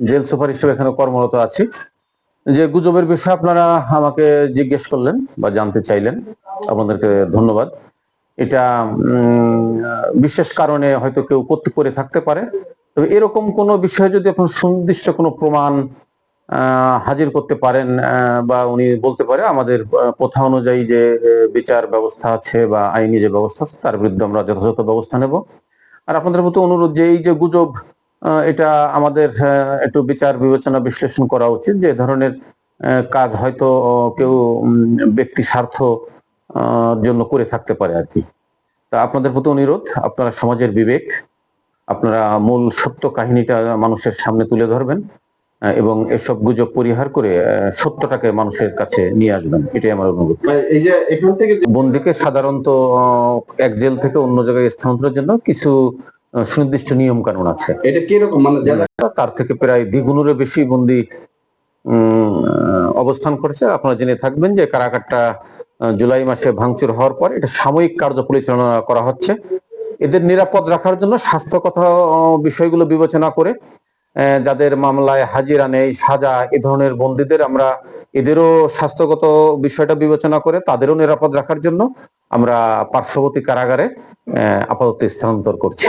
Jail super হিসেবে এখানে কর্মরত আছি। যে গুজবের বিষয়ে আপনারা আমাকে জিজ্ঞেস করলেন বা জানতে চাইলেন, আপনাদেরকে ধন্যবাদ। এটা বিশেষ কারণে হয়তো কেউ করতে করে থাকতে পারে। তবে এরকম কোনো বিষয়ে যদি আপনার সুনির্দিষ্ট কোনো প্রমাণ হাজির করতে পারেন বা উনি বলতে পারে আমাদের প্রথা অনুযায়ী যে বিচার ব্যবস্থা আছে বা আইনি যে ব্যবস্থা আছে, তার বিরুদ্ধে আমরা যথাযথ ব্যবস্থা নেব। আর আপনাদের প্রতি অনুরোধ যে এই যে গুজব এটা আমাদের একটু বিচার বিবেচনা বিশ্লেষণ করা উচিত যে ধরনের কাজ হয়তো কেউ ব্যক্তি স্বার্থ আহ, জন্য করে থাকতে পারে আর কি। তা আপনাদের প্রতি অনুরোধ আপনারা সমাজের বিবেক আপনারা মূল সত্য কাহিনীটা মানুষের সামনে তুলে ধরবেন এবং এসব গুজব পরিহার করে আহ, সত্যটাকে মানুষের কাছে নিয়ে আসবেন। এটাই আমার অনুরোধ। মানে এই যে এখান থেকে বন্দিকে সাধারণত এক জেল থেকে অন্য জায়গায় স্থানান্তরের জন্য কিছু সুনির্দিষ্ট নিয়ম কানুন আছে। এটা কীরকম? মানে তার থেকে প্রায় দ্বিগুণেরও বেশি বন্দি অবস্থান করেছে। আপনারা জেনে থাকবেন যে কারাগারটা জুলাই মাসে ভাঙচুর হওয়ার পর এটা সাময়িক কার্য পরিচালনা করা হচ্ছে। এদের নিরাপদ রাখার জন্য স্বাস্থ্যগত আহ, বিষয়গুলো বিবেচনা করে আহ, যাদের মামলায় হাজিরা নেই সাজা এ ধরনের বন্দীদের আমরা এদেরও স্বাস্থ্যগত বিষয়টা বিবেচনা করে তাদেরও নিরাপদ রাখার জন্য আমরা পার্শ্ববর্তী কারাগারে আপাতত স্থানান্তর করছি।